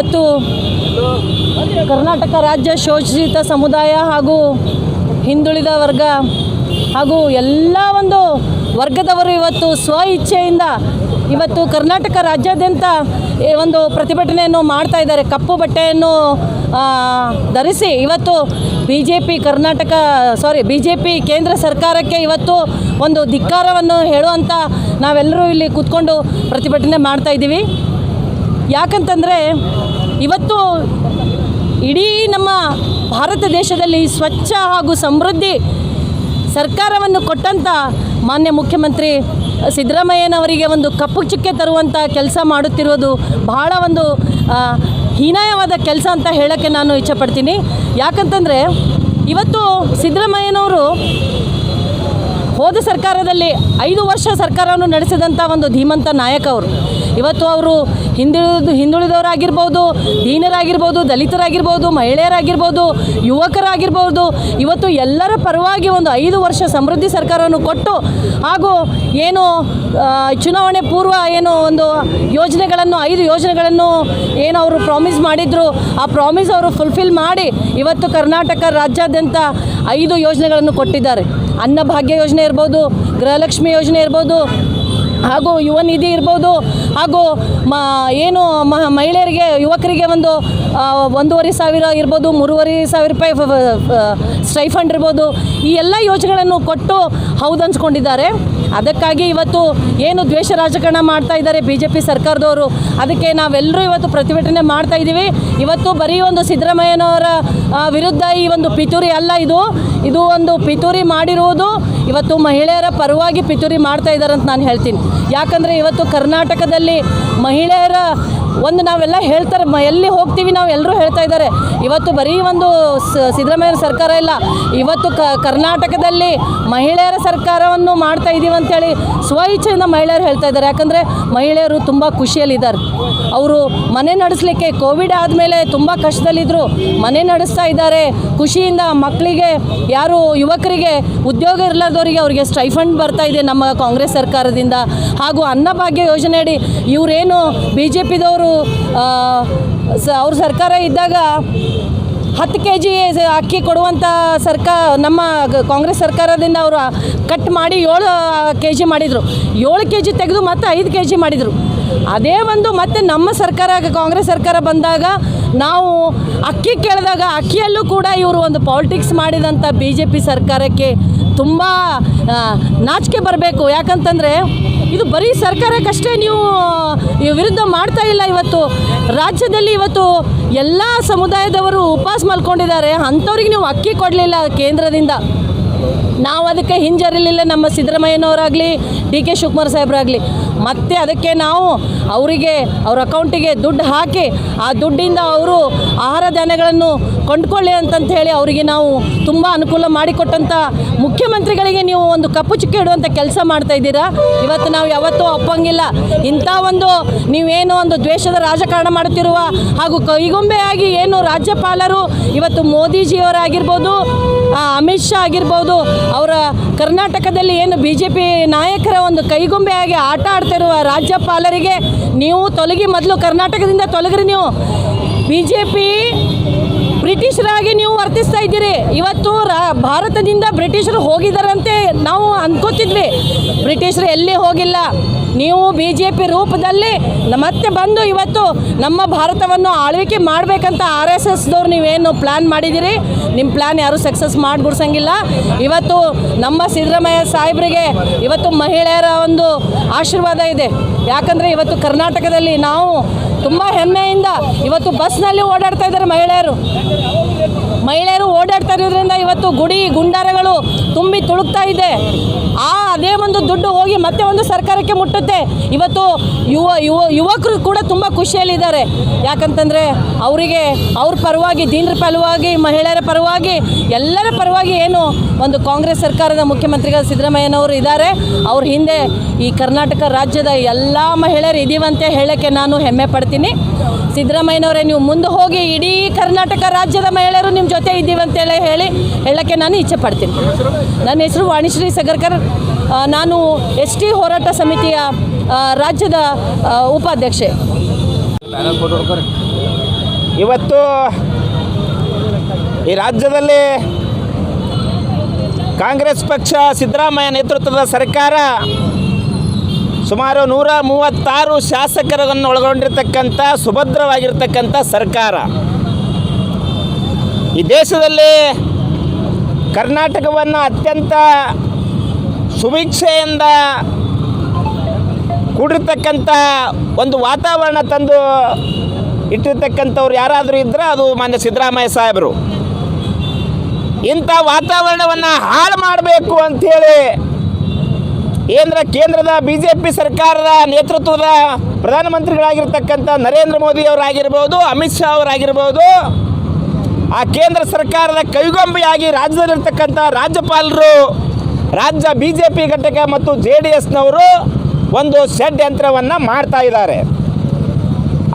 ಇವತ್ತು ಕರ್ನಾಟಕ ರಾಜ್ಯ ಶೋಷಿತ ಸಮುದಾಯ ಹಾಗೂ ಹಿಂದುಳಿದ ವರ್ಗ ಹಾಗೂ ಎಲ್ಲ ಒಂದು ವರ್ಗದವರು ಇವತ್ತು ಸ್ವ ಇಚ್ಛೆಯಿಂದ ಇವತ್ತು ಕರ್ನಾಟಕ ರಾಜ್ಯಾದ್ಯಂತ ಒಂದು ಪ್ರತಿಭಟನೆಯನ್ನು ಮಾಡ್ತಾ ಇದ್ದಾರೆ. ಕಪ್ಪು ಬಟ್ಟೆಯನ್ನು ಧರಿಸಿ ಇವತ್ತು B J P Karnataka sorry B J P ಕೇಂದ್ರ ಸರ್ಕಾರಕ್ಕೆ ಇವತ್ತು ಒಂದು ಧಿಕ್ಕಾರವನ್ನು ಹೇಳುವಂಥ ನಾವೆಲ್ಲರೂ ಇಲ್ಲಿ ಕೂತ್ಕೊಂಡು ಪ್ರತಿಭಟನೆ ಮಾಡ್ತಾ ಇದ್ದೀವಿ. ಯಾಕಂತಂದರೆ ಇವತ್ತು ಇಡೀ ನಮ್ಮ ಭಾರತ ದೇಶದಲ್ಲಿ ಸ್ವಚ್ಛ ಹಾಗೂ ಸಮೃದ್ಧಿ ಸರ್ಕಾರವನ್ನು ಕೊಟ್ಟಂಥ ಮಾನ್ಯ ಮುಖ್ಯಮಂತ್ರಿ ಸಿದ್ದರಾಮಯ್ಯನವರಿಗೆ ಒಂದು ಕಪ್ಪು ಚುಕ್ಕೆ ತರುವಂಥ ಕೆಲಸ ಮಾಡುತ್ತಿರುವುದು ಬಹಳ ಒಂದು ಹೀನಾಯವಾದ ಕೆಲಸ ಅಂತ ಹೇಳೋಕ್ಕೆ ನಾನು ಇಚ್ಛಪಡ್ತೀನಿ. ಯಾಕಂತಂದರೆ ಇವತ್ತು ಸಿದ್ದರಾಮಯ್ಯನವರು ಹೋದ ಸರ್ಕಾರದಲ್ಲಿ ಐದು ವರ್ಷ ಸರ್ಕಾರವನ್ನು ನಡೆಸಿದಂಥ ಒಂದು ಧೀಮಂತ ನಾಯಕ ಅವರು. ಇವತ್ತು ಅವರು ಹಿಂದುಳಿದು ಹಿಂದುಳಿದವರಾಗಿರ್ಬೋದು, ದೀನರಾಗಿರ್ಬೋದು, ದಲಿತರಾಗಿರ್ಬೋದು, ಮಹಿಳೆಯರಾಗಿರ್ಬೋದು, ಯುವಕರಾಗಿರ್ಬೋದು, ಇವತ್ತು ಎಲ್ಲರ ಪರವಾಗಿ ಒಂದು ಐದು ವರ್ಷ ಸಮೃದ್ಧಿ ಸರ್ಕಾರವನ್ನು ಕೊಟ್ಟು ಹಾಗೂ ಏನು ಚುನಾವಣೆ ಪೂರ್ವ ಏನು ಒಂದು ಯೋಜನೆಗಳನ್ನು, ಐದು ಯೋಜನೆಗಳನ್ನು ಏನು ಅವರು ಪ್ರಾಮಿಸ್ ಮಾಡಿದ್ರು, ಆ ಪ್ರಾಮಿಸ್ ಅವರು ಫುಲ್ಫಿಲ್ ಮಾಡಿ ಇವತ್ತು ಕರ್ನಾಟಕ ರಾಜ್ಯಾದ್ಯಂತ ಐದು ಯೋಜನೆಗಳನ್ನು ಕೊಟ್ಟಿದ್ದಾರೆ. ಅನ್ನಭಾಗ್ಯ ಯೋಜನೆ ಇರ್ಬೋದು ಗೃಹಲಕ್ಷ್ಮಿ ಯೋಜನೆ ಇರ್ಬೋದು ಹಾಗೂ ಯುವ ನಿಧಿ ಇರ್ಬೋದು ಹಾಗೂ ಮ, ಏನು ಮಹಿಳೆಯರಿಗೆ, ಯುವಕರಿಗೆ ಒಂದು ಒಂದೂವರೆ ಸಾವಿರ ಇರ್ಬೋದು, ಮೂರುವರೆ ಸಾವಿರ ರೂಪಾಯಿ ಸ್ಟೈಫಂಡ್ ಇರ್ಬೋದು, ಈ ಎಲ್ಲ ಯೋಜನೆಗಳನ್ನು ಕೊಟ್ಟು ಹೌದು ಅನ್ಸ್ಕೊಂಡಿದ್ದಾರೆ ಅದಕ್ಕಾಗಿ ಇವತ್ತು ಏನು ದ್ವೇಷ ರಾಜಕಾರಣ ಮಾಡ್ತಾ ಇದ್ದಾರೆ ಬಿ ಜೆ ಪಿ ಸರ್ಕಾರದವರು. ಅದಕ್ಕೆ ನಾವೆಲ್ಲರೂ ಇವತ್ತು ಪ್ರತಿಭಟನೆ ಮಾಡ್ತಾ ಇದ್ದೀವಿ. ಇವತ್ತು ಬರೀ ಒಂದು ಸಿದ್ದರಾಮಯ್ಯನವರ ವಿರುದ್ಧ ಈ ಒಂದು ಪಿತೂರಿ ಅಲ್ಲ ಇದು. ಇದು ಒಂದು ಪಿತೂರಿ ಮಾಡಿರುವುದು. ಇವತ್ತು ಮಹಿಳೆಯರ ಪರವಾಗಿ ಪಿತೂರಿ ಮಾಡ್ತಾ ಇದ್ದಾರೆ ಅಂತ ನಾನು ಹೇಳ್ತೀನಿ. ಯಾಕಂದರೆ ಇವತ್ತು ಕರ್ನಾಟಕದಲ್ಲಿ ಮಹಿಳೆಯರ ಒಂದು ನಾವೆಲ್ಲ ಹೇಳ್ತಾರೆ ಎಲ್ಲಿ ಹೋಗ್ತೀವಿ ನಾವು ಎಲ್ಲರೂ ಹೇಳ್ತಾ ಇದ್ದಾರೆ. ಇವತ್ತು ಬರೀ ಒಂದು ಸಿದ್ದರಾಮಯ್ಯ ಸರ್ಕಾರ ಇಲ್ಲ, ಇವತ್ತು ಕರ್ನಾಟಕದಲ್ಲಿ ಮಹಿಳೆಯರ ಸರ್ಕಾರವನ್ನು ಮಾಡ್ತಾ ಇದ್ದೀವಿ ಅಂತೇಳಿ ಸ್ವ ಇಚ್ಛೆಯಿಂದ ಮಹಿಳೆಯರು ಹೇಳ್ತಾ ಇದ್ದಾರೆ. ಯಾಕಂದರೆ ಮಹಿಳೆಯರು ತುಂಬ ಖುಷಿಯಲ್ಲಿದ್ದಾರೆ. ಅವರು ಮನೆ ನಡೆಸಲಿಕ್ಕೆ ಕೋವಿಡ್ ಆದಮೇಲೆ ತುಂಬ ಕಷ್ಟದಲ್ಲಿದ್ದರು ಮನೆ ನಡೆಸ್ತಾ ಇದ್ದಾರೆ. ಖುಷಿಯಿಂದ ಮಕ್ಕಳಿಗೆ, ಯಾರು ಯುವಕರಿಗೆ, ಉದ್ಯೋಗ ಇರಲಾರ್ದವರಿಗೆ ಅವರಿಗೆ ಸ್ಟೈಫಂಡ್ ಬರ್ತಾ ಇದೆ ನಮ್ಮ ಕಾಂಗ್ರೆಸ್ ಸರ್ಕಾರದಿಂದ. ಹಾಗೂ ಅನ್ನಭಾಗ್ಯ ಯೋಜನೆಯಡಿ ಇವರೇನು ಬಿ ಜೆ ಪಿದವರು ಸ, ಅವ್ರ ಸರ್ಕಾರ ಇದ್ದಾಗ ಹತ್ತು ಕೆ ಜಿ ಅಕ್ಕಿ ಕೊಡುವಂಥ ಸರ್ಕಾರ ನಮ್ಮ ಕಾಂಗ್ರೆಸ್ ಸರ್ಕಾರದಿಂದ ಅವರು ಕಟ್ ಮಾಡಿ ಏಳು ಕೆ ಜಿ ಮಾಡಿದರು. ಏಳು ಕೆ ಜಿ ತೆಗೆದು ಮತ್ತೆ ಐದು ಕೆ ಜಿ ಮಾಡಿದರು. ಅದೇ ಒಂದು ಮತ್ತೆ ನಮ್ಮ ಸರ್ಕಾರ, ಕಾಂಗ್ರೆಸ್ ಸರ್ಕಾರ ಬಂದಾಗ ನಾವು ಅಕ್ಕಿ ಕೇಳಿದಾಗ ಅಕ್ಕಿಯಲ್ಲೂ ಕೂಡ ಇವರು ಒಂದು ಪಾಲಿಟಿಕ್ಸ್ ಮಾಡಿದಂಥ ಬಿ ಜೆ ಪಿ ಸರ್ಕಾರಕ್ಕೆ ತುಂಬ ನಾಚಿಕೆ ಬರಬೇಕು. ಯಾಕಂತಂದರೆ ಇದು ಬರೀ ಸರ್ಕಾರಕ್ಕಷ್ಟೇ ನೀವು ವಿರುದ್ಧ ಮಾಡ್ತಾ ಇಲ್ಲ ಇವತ್ತು. ರಾಜ್ಯದಲ್ಲಿ ಇವತ್ತು ಎಲ್ಲ ಸಮುದಾಯದವರು ಉಪವಾಸ ಮಲ್ಕೊಂಡಿದ್ದಾರೆ. ಅಂಥವ್ರಿಗೆ ನೀವು ಅಕ್ಕಿ ಕೊಡಲಿಲ್ಲ ಕೇಂದ್ರದಿಂದ. ನಾವು ಅದಕ್ಕೆ ಹಿಂಜರಿಲಿಲ್ಲ ನಮ್ಮ ಸಿದ್ದರಾಮಯ್ಯನವರಾಗಲಿ, ಡಿ ಕೆ ಶಿವಕುಮಾರ್ ಸಾಹೇಬ್ರಾಗಲಿ. ಮತ್ತೆ ಅದಕ್ಕೆ ನಾವು ಅವರಿಗೆ, ಅವ್ರ ಅಕೌಂಟಿಗೆ ದುಡ್ಡು ಹಾಕಿ, ಆ ದುಡ್ಡಿಂದ ಅವರು ಆಹಾರ ಧಾನ್ಯಗಳನ್ನು ಕೊಂಡ್ಕೊಳ್ಳಿ ಅಂತಂತ ಹೇಳಿ ಅವರಿಗೆ ನಾವು ತುಂಬ ಅನುಕೂಲ ಮಾಡಿಕೊಟ್ಟಂಥ ಮುಖ್ಯಮಂತ್ರಿಗಳಿಗೆ ನೀವು ಒಂದು ಕಪ್ಪು ಚುಕ್ಕಿ ಇಡುವಂಥ ಕೆಲಸ ಮಾಡ್ತಾ ಇದ್ದೀರಾ? ಇವತ್ತು ನಾವು ಯಾವತ್ತೂ ಒಪ್ಪಂಗಿಲ್ಲ. ಇಂಥ ಒಂದು ನೀವೇನು ಒಂದು ದ್ವೇಷದ ರಾಜಕಾರಣ ಮಾಡುತ್ತಿರುವ ಹಾಗೂ ಕೈಗೊಂಬೆಯಾಗಿ ಏನು ರಾಜ್ಯಪಾಲರು ಇವತ್ತು ಮೋದಿಜಿಯವರಾಗಿರ್ಬೋದು ಅಮಿತ್ ಶಾ ಆಗಿರ್ಬೋದು ಅವರ ಕರ್ನಾಟಕದಲ್ಲಿ ಏನು ಬಿ ಜೆ ಪಿ ನಾಯಕರ ಒಂದು ಕೈಗೊಂಬೆಯಾಗಿ ಆಟ ಆಡ್ತಿರುವ ರಾಜ್ಯಪಾಲರಿಗೆ ನೀವು ತೊಲಗಿ, ಮೊದಲು ಕರ್ನಾಟಕದಿಂದ ತೊಲಗ್ರಿ ನೀವು. ಬಿ ಜೆ ಪಿ ಬ್ರಿಟಿಷರಾಗಿ ನೀವು ವರ್ತಿಸ್ತಾ ಇದ್ದೀರಿ. ಇವತ್ತು ರಾ, ಭಾರತದಿಂದ ಬ್ರಿಟಿಷರು ಹೋಗಿದ್ದಾರಂತೆ ನಾವು ಅಂದ್ಕೋತಿದ್ವಿ ಬ್ರಿಟಿಷರು ಎಲ್ಲಿ ಹೋಗಿಲ್ಲ. ನೀವು ಬಿ ಜೆ ಪಿ ರೂಪದಲ್ಲಿ ಮತ್ತೆ ಬಂದು ಇವತ್ತು ನಮ್ಮ ಭಾರತವನ್ನು ಆಳ್ವಿಕೆ ಮಾಡಬೇಕಂತ ಆರ್ ಎಸ್ ಎಸ್ದವ್ರು ನೀವೇನು ಪ್ಲ್ಯಾನ್ ಮಾಡಿದ್ದೀರಿ? ನಿಮ್ಮ ಪ್ಲ್ಯಾನ್ ಯಾರೂ ಸಕ್ಸಸ್ ಮಾಡಿಬಿಡ್ಸಂಗಿಲ್ಲ. ಇವತ್ತು ನಮ್ಮ ಸಿದ್ದರಾಮಯ್ಯ ಸಾಹೇಬರಿಗೆ ಇವತ್ತು ಮಹಿಳೆಯರ ಒಂದು ಆಶೀರ್ವಾದ ಇದೆ. ಯಾಕಂದರೆ ಇವತ್ತು ಕರ್ನಾಟಕದಲ್ಲಿ ನಾವು ತುಂಬ ಹೆಮ್ಮೆಯಿಂದ ಇವತ್ತು ಬಸ್ನಲ್ಲಿ ಓಡಾಡ್ತಾ ಇದ್ದಾರೆ ಮಹಿಳೆಯರು. ಮಹಿಳೆಯರು ಓಡಾಡ್ತಾ ಇರೋದ್ರಿಂದ ಇವತ್ತು ಗುಡಿ ಗುಂಡಾರಗಳು ತುಂಬಿ ತುಳುಕ್ತಾ ಇದೆ. ಆ ಅದೇ ಒಂದು ದುಡ್ಡು ಹೋಗಿ ಮತ್ತೆ ಒಂದು ಸರ್ಕಾರಕ್ಕೆ ಮುಟ್ಟುತ್ತೆ. ಇವತ್ತು ಯುವ ಯುವ, ಯುವಕರು ಕೂಡ ತುಂಬ ಖುಷಿಯಲ್ಲಿದ್ದಾರೆ. ಯಾಕಂತಂದರೆ ಅವರಿಗೆ ಅವ್ರ ಪರವಾಗಿ, ದೀನರ ಪರವಾಗಿ, ಮಹಿಳೆಯರ ಪರವಾಗಿ, ಎಲ್ಲರ ಪರವಾಗಿ ಏನು ಒಂದು ಕಾಂಗ್ರೆಸ್ ಸರ್ಕಾರದ ಮುಖ್ಯಮಂತ್ರಿಗಳು ಸಿದ್ದರಾಮಯ್ಯನವರು ಇದ್ದಾರೆ. ಅವ್ರ ಹಿಂದೆ ಈ ಕರ್ನಾಟಕ ರಾಜ್ಯದ ಎಲ್ಲ ಮಹಿಳೆಯರು ಇದೀವಂತೆ ಹೇಳೋಕ್ಕೆ ನಾನು ಹೆಮ್ಮೆ ಪಡ್ತೀನಿ. ಸಿದ್ದರಾಮಯ್ಯನವರೇ, ನೀವು ಮುಂದೆ ಹೋಗಿ ಇಡೀ ಕರ್ನಾಟಕ ರಾಜ್ಯದ ಮಹಿಳೆಯರು ನಿಮ್ಮ ಜೊತೆ ಇದ್ದೀವಿ ಅಂತೇಳಿ ಹೇಳಿ ಹೇಳೋಕ್ಕೆ ನಾನು ಇಚ್ಛೆ ಪಡ್ತೀನಿ. ನನ್ನ ಹೆಸರು ವಾಣಿಶ್ರೀ ಸಗರ್ಕರ್. ನಾನು ಎಸ್ ಟಿ ಹೋರಾಟ ಸಮಿತಿಯ ರಾಜ್ಯದ ಉಪಾಧ್ಯಕ್ಷೆ. ಇವತ್ತು ಈ ರಾಜ್ಯದಲ್ಲಿ ಕಾಂಗ್ರೆಸ್ ಪಕ್ಷ ಸಿದ್ದರಾಮಯ್ಯ ನೇತೃತ್ವದ ಸರ್ಕಾರ ಸುಮಾರು ನೂರ ಮೂವತ್ತಾರು ಶಾಸಕರನ್ನು ಒಳಗೊಂಡಿರ್ತಕ್ಕಂಥ, ಸುಭದ್ರವಾಗಿರ್ತಕ್ಕಂಥ ಸರ್ಕಾರ. ಈ ದೇಶದಲ್ಲಿ ಕರ್ನಾಟಕವನ್ನು ಅತ್ಯಂತ ಸುಭಿಕ್ಷೆಯಿಂದ ಕೂಡಿರ್ತಕ್ಕಂಥ ಒಂದು ವಾತಾವರಣ ತಂದು ಇಟ್ಟಿರ್ತಕ್ಕಂಥವ್ರು ಯಾರಾದರೂ ಇದ್ದರೆ ಅದು ಮಾನ್ಯ ಸಿದ್ದರಾಮಯ್ಯ ಸಾಹೇಬರು. ಇಂಥ ವಾತಾವರಣವನ್ನು ಹಾಳು ಮಾಡಬೇಕು ಅಂಥೇಳಿ ಕೇಂದ್ರ, ಕೇಂದ್ರದ ಬಿ ಜೆ ಪಿ ಸರ್ಕಾರದ ನೇತೃತ್ವದ ಪ್ರಧಾನಮಂತ್ರಿಗಳಾಗಿರ್ತಕ್ಕಂಥ ನರೇಂದ್ರ ಮೋದಿ ಅವರಾಗಿರ್ಬೋದು, ಅಮಿತ್ ಶಾ ಅವರಾಗಿರ್ಬೋದು ಆ ಕೇಂದ್ರ ಸರ್ಕಾರದ ಕೈಗೊಂಬೆಯಾಗಿ ರಾಜ್ಯದಲ್ಲಿರ್ತಕ್ಕಂಥ ರಾಜ್ಯಪಾಲರು, ರಾಜ್ಯ ಬಿ ಜೆ ಪಿ ಘಟಕ ಮತ್ತು ಜೆ ಡಿ ಎಸ್ನವರು ಒಂದು ಷಡ್ಯಂತ್ರವನ್ನು ಮಾಡ್ತಾ ಇದ್ದಾರೆ.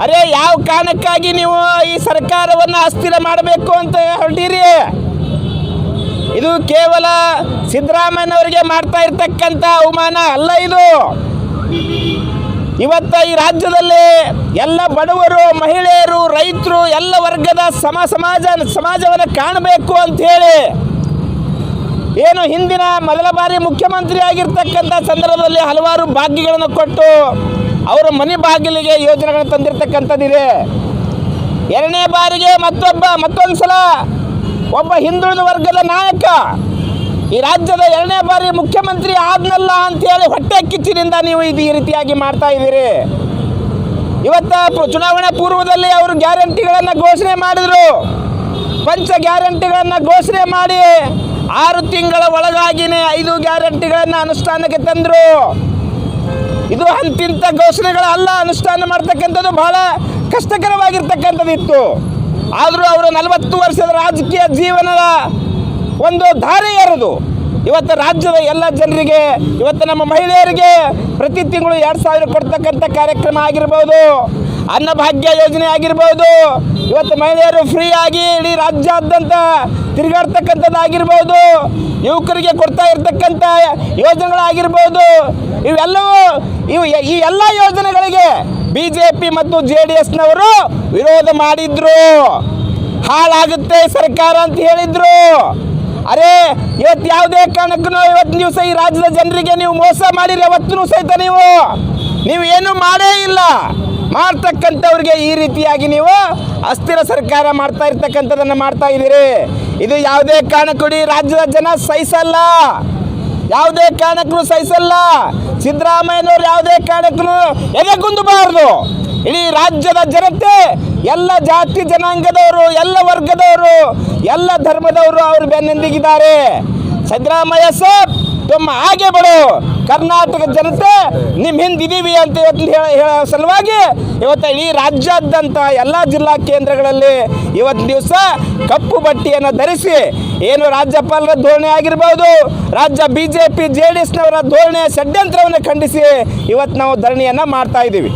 ಅರೆ, ಯಾವ ಕಾರಣಕ್ಕಾಗಿ ನೀವು ಈ ಸರ್ಕಾರವನ್ನು ಅಸ್ಥಿರ ಮಾಡಬೇಕು ಅಂತ ಹೊರಟೀರಿ? ಇದು ಕೇವಲ ಸಿದ್ದರಾಮಯ್ಯನವರಿಗೆ ಮಾಡ್ತಾ ಇರ್ತಕ್ಕಂಥ ಅವಮಾನ ಅಲ್ಲ ಇದು. ಇವತ್ತ ಈ ರಾಜ್ಯದಲ್ಲಿ ಎಲ್ಲ ಬಡವರು, ಮಹಿಳೆಯರು, ರೈತರು, ಎಲ್ಲ ವರ್ಗದ ಸಮ ಸಮಾಜ, ಸಮಾಜವನ್ನು ಕಾಣಬೇಕು ಅಂತ ಹೇಳಿ ಏನು ಹಿಂದಿನ ಮೊದಲ ಬಾರಿ ಮುಖ್ಯಮಂತ್ರಿ ಆಗಿರ್ತಕ್ಕಂಥ ಸಂದರ್ಭದಲ್ಲಿ ಹಲವಾರು ಭಾಗ್ಯಗಳನ್ನು ಕೊಟ್ಟು ಅವರ ಮನೆ ಬಾಗಿಲಿಗೆ ಯೋಜನೆಗಳನ್ನು ತಂದಿರತಕ್ಕಂಥದ್ದಿದೆ. ಎರಡನೇ ಬಾರಿಗೆ ಮತ್ತೊಬ್ಬ ಮತ್ತೊಂದು ಸಲ ಒಬ್ಬ ಹಿಂದುಳಿದ ವರ್ಗದ ನಾಯಕ ಈ ರಾಜ್ಯದ ಎರಡನೇ ಬಾರಿ ಮುಖ್ಯಮಂತ್ರಿ ಆದ್ನಲ್ಲ ಅಂತೇಳಿ ಹೊಟ್ಟೆ ಕಿಚ್ಚಿನಿಂದ ನೀವು ಇದು ಈ ರೀತಿಯಾಗಿ ಮಾಡ್ತಾ ಇದ್ದೀರಿ. ಇವತ್ತ ಚುನಾವಣೆ ಪೂರ್ವದಲ್ಲಿ ಅವರು ಗ್ಯಾರಂಟಿಗಳನ್ನು ಘೋಷಣೆ ಮಾಡಿದರು. ಪಂಚ ಗ್ಯಾರಂಟಿಗಳನ್ನು ಘೋಷಣೆ ಮಾಡಿ ಆರು ತಿಂಗಳ ಒಳಗಾಗಿನೇ ಐದು ಗ್ಯಾರಂಟಿಗಳನ್ನು ಅನುಷ್ಠಾನಕ್ಕೆ ತಂದರು. ಇದು ಅಂತಿಂತ ಘೋಷಣೆಗಳಲ್ಲ ಅನುಷ್ಠಾನ ಮಾಡ್ತಕ್ಕಂಥದ್ದು ಬಹಳ ಕಷ್ಟಕರವಾಗಿರ್ತಕ್ಕಂಥದ್ದಿತ್ತು. ಆದರೂ ಅವರು ನಲವತ್ತು ವರ್ಷದ ರಾಜಕೀಯ ಜೀವನದ ಒಂದು ದಾರಿ ಏರದು ಇವತ್ತು ರಾಜ್ಯದ ಎಲ್ಲ ಜನರಿಗೆ, ಇವತ್ತು ನಮ್ಮ ಮಹಿಳೆಯರಿಗೆ ಪ್ರತಿ ತಿಂಗಳು ಎರಡು ಸಾವಿರ ಕೊಡ್ತಕ್ಕಂಥ ಕಾರ್ಯಕ್ರಮ ಆಗಿರ್ಬೋದು ಅನ್ನಭಾಗ್ಯ ಯೋಜನೆ ಆಗಿರ್ಬೋದು, ಇವತ್ತು ಮಹಿಳೆಯರು ಫ್ರೀ ಆಗಿ ಇಡೀ ರಾಜ್ಯಾದ್ಯಂತ ತಿರುಗಾಡ್ತಕ್ಕಂಥದ್ದಾಗಿರ್ಬೋದು ಯುವಕರಿಗೆ ಕೊಡ್ತಾ ಇರತಕ್ಕಂಥ ಯೋಜನೆಗಳಾಗಿರ್ಬೋದು, ಇವೆಲ್ಲವೂ ಇವು ಈ ಎಲ್ಲ ಯೋಜನೆಗಳಿಗೆ ಬಿ ಜೆ ಪಿ ಮತ್ತು ಜೆ ಡಿ ಎಸ್ನವರು ವಿರೋಧ ಮಾಡಿದ್ರು. ಹಾಳಾಗುತ್ತೆ ಸರ್ಕಾರ ಅಂತ ಹೇಳಿದ್ರು. ಅರೆ, ಇವತ್ತು ಯಾವುದೇ ಕಾರಣಕ್ಕೂ ಇವತ್ತು ದಿವಸ ಈ ರಾಜ್ಯದ ಜನರಿಗೆ ನೀವು ಮೋಸ ಮಾಡಿಲ್ಲ ಅವತ್ತೂ ಸಹಿತ ನೀವು ನೀವು ಏನು ಮಾಡೇ ಇಲ್ಲ. ಮಾಡ್ತಕ್ಕಂಥವ್ರಿಗೆ ಈ ರೀತಿಯಾಗಿ ನೀವು ಅಸ್ಥಿರ ಸರ್ಕಾರ ಮಾಡ್ತಾ ಇರ್ತಕ್ಕಂಥದ್ದನ್ನು ಮಾಡ್ತಾ ಇದ್ದೀರಿ. ಇದು ಯಾವುದೇ ಕಾರಣಕ್ಕೂ ರಾಜ್ಯದ ಜನ ಸಹಿಸಲ್ಲ. ಯಾವುದೇ ಕಾರಣಕ್ಕೂ ಸಹಿಸಲ್ಲ. ಸಿದ್ದರಾಮಯ್ಯನವ್ರು ಯಾವುದೇ ಕಾರಣಕ್ಕೂ ಎದೆಗುಂದಬಾರದು ಇಡೀ ರಾಜ್ಯದ ಜನತೆ, ಎಲ್ಲ ಜಾತಿ ಜನಾಂಗದವರು, ಎಲ್ಲ ವರ್ಗದವರು, ಎಲ್ಲ ಧರ್ಮದವರು ಅವರು ಬೆನ್ನೆಂದಿಗಿದ್ದಾರೆ. ಸಿದ್ದರಾಮಯ್ಯ ಸರ್ ತುಂಬ ಹಾಗೆ ಬಿಡು. ಕರ್ನಾಟಕ ಜನತೆ ನಿಮ್ಮ ಹಿಂದಿದ್ದೀವಿ ಅಂತ ಇವತ್ತು ಹೇಳ, ಹೇಳೋ ಸಲುವಾಗಿ ಇವತ್ತು ಈ ರಾಜ್ಯಾದ್ಯಂತ ಎಲ್ಲ ಜಿಲ್ಲಾ ಕೇಂದ್ರಗಳಲ್ಲಿ ಇವತ್ತು ದಿವಸ ಕಪ್ಪು ಬಟ್ಟೆಯನ್ನು ಧರಿಸಿ ಏನು ರಾಜ್ಯಪಾಲರ ಧೋರಣೆ ಆಗಿರ್ಬೋದು, ರಾಜ್ಯ B J P J D ಎಸ್ನವರ ಧೋರಣೆ, ಷಡ್ಯಂತ್ರವನ್ನು ಖಂಡಿಸಿ ಇವತ್ತು ನಾವು ಧರಣಿಯನ್ನು ಮಾಡ್ತಾ ಇದ್ದೀವಿ